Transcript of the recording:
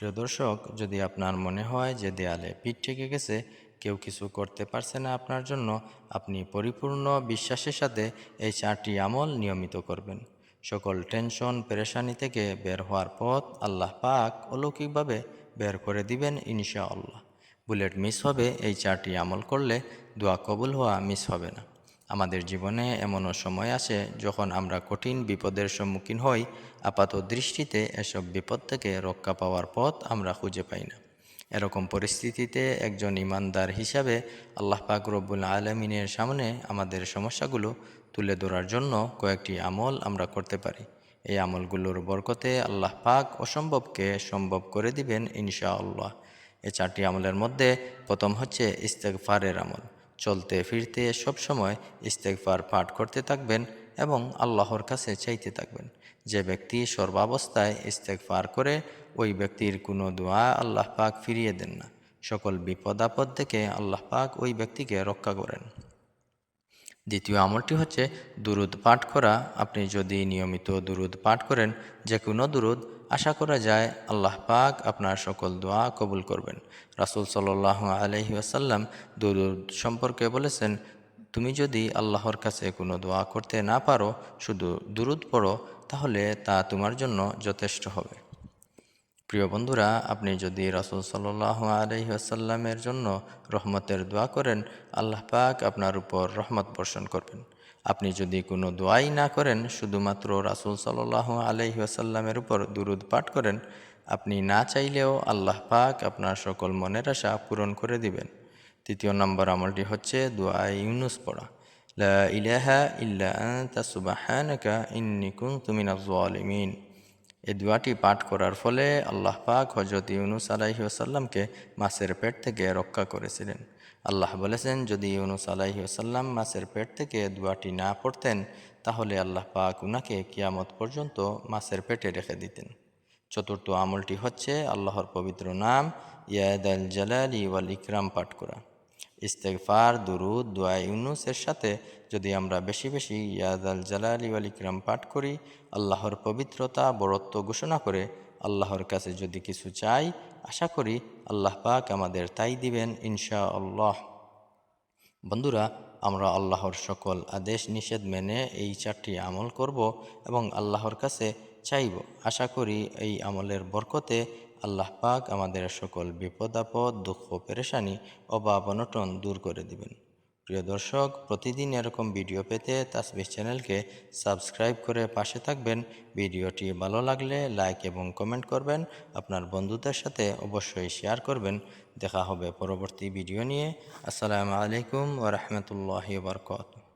প্রিয় দর্শক, যদি আপনার মনে হয় যে দেয়ালে পিঠ ঠেকে গেছে, কেউ কিছু করতে পারছে না আপনার জন্য, আপনি পরিপূর্ণ বিশ্বাসের সাথে এই চারটি আমল নিয়মিত করবেন। সকল টেনশন, পেরেশানি থেকে বের হওয়ার পথ আল্লাহ পাক অলৌকিকভাবে বের করে দিবেন ইনশা আল্লাহ বুলেট মিস হবে, এই চারটি আমল করলে দোয়া কবুল হওয়া মিস হবে না। আমাদের জীবনে এমনও সময় আসে যখন আমরা কঠিন বিপদের সম্মুখীন হই, আপাত দৃষ্টিতে এসব বিপদ থেকে রক্ষা পাওয়ার পথ আমরা খুঁজে পাই না। এরকম পরিস্থিতিতে একজন ইমানদার হিসাবে আল্লাহ পাক রব্বুল আলমিনের সামনে আমাদের সমস্যাগুলো তুলে ধরার জন্য কয়েকটি আমল আমরা করতে পারি। এই আমলগুলোর বরকতে আল্লাহ পাক অসম্ভবকে সম্ভব করে দিবেন ইনশা আল্লাহ এই চারটি আমলের মধ্যে প্রথম হচ্ছে ইস্তেকফারের আমল। চলতে ফিরতে সবসময় ইস্তেকফার পাঠ করতে থাকবেন এবং আল্লাহর কাছে চাইতে থাকবেন। যে ব্যক্তি সর্বাবস্থায় ইস্তেকফার করে, ওই ব্যক্তির কোনো দোয়া আল্লাহ পাক ফিরিয়ে দেন না। সকল বিপদ আপদ থেকে আল্লাহ পাক ওই ব্যক্তিকে রক্ষা করেন। দ্বিতীয় আমলটি হচ্ছে দুরুদ পাঠ করা। আপনি যদি নিয়মিত দুরুদ পাঠ করেন, যে কোনো দুরুদ, আশা করা যায় আল্লাহ পাক আপনার সকল দোয়া কবুল করবেন। রাসুল সাল্লাহ আলহি আসাল্লাম দুরুদ সম্পর্কে বলেছেন, তুমি যদি আল্লাহর কাছে কোনো দোয়া করতে না পারো, শুধু দুরুদ পড়ো, তাহলে তা তোমার জন্য যথেষ্ট হবে। প্রিয় বন্ধুরা, আপনি যদি রাসুল সাল্লাহ আলহিহাসাল্লামের জন্য রহমতের দোয়া করেন, আল্লাহ পাক আপনার উপর রহমত বর্ষণ করবেন। আপনি যদি কোনো দোয়াই না করেন, শুধুমাত্র রাসুল সাল্লাহ আলহিহাসাল্লামের উপর দুরুদ পাঠ করেন, আপনি না চাইলেও আল্লাহ পাক আপনার সকল মনের আশা পূরণ করে দিবেন। তৃতীয় নম্বর আমলটি হচ্ছে দোয়া ইউনুস পড়া। লা ইলাহা ইল্লা আনতা সুবহানাকা ইন্নী কুনতু মিনাজ জালিমিন এই দোয়াটি পাঠ করার ফলে আল্লাহ পাক হজরত ইউনুস আলাহি আসাল্লামকে মাছের পেট থেকে রক্ষা করেছিলেন। আল্লাহ বলেছেন, যদি ইউনুস আলাহি আসাল্লাম মাছের পেট থেকে দোয়াটি না পড়তেন, তাহলে আল্লাহ পাক উনাকে কিয়ামত পর্যন্ত মাছের পেটে রেখে দিতেন। চতুর্থ আমলটি হচ্ছে আল্লাহর পবিত্র নাম ইয়াদ আল জালালি ওয়াল ইকরাম পাঠ করা। ইস্তেগফার, দুরুদ, দোয়া ইউনুসের সাথে যদি আমরা বেশি বেশি ইয়াদ আল জালালি ওয়াল ইকরাম পাঠ করি, আল্লাহর পবিত্রতা, বরত্ব ঘোষণা করে আল্লাহর কাছে যদি কিছু চাই, আশা করি আল্লাহ পাক আমাদের তাই দিবেন ইনশা আল্লাহ বন্ধুরা, আমরা আল্লাহর সকল আদেশ নিষেধ মেনে এই চারটি আমল করব এবং আল্লাহর কাছে চাইব। আশা করি এই আমলের বরকতে আল্লাহ পাক আমাদের সকল বিপদ, আপদ, দুঃখ, পেরেশানি অভাব অনটন দূর করে দিবেন। প্রিয় দর্শক, প্রতিদিন এরকম ভিডিও পেতে তাসবিহ চ্যানেলকে সাবস্ক্রাইব করে পাশে থাকবেন। ভিডিওটি ভালো লাগলে লাইক এবং কমেন্ট করবেন। আপনার বন্ধুদের সাথে অবশ্যই শেয়ার করবেন। দেখা হবে পরবর্তী ভিডিও নিয়ে। আসসালামু আলাইকুম ওরহমতুল্লাহি বরকত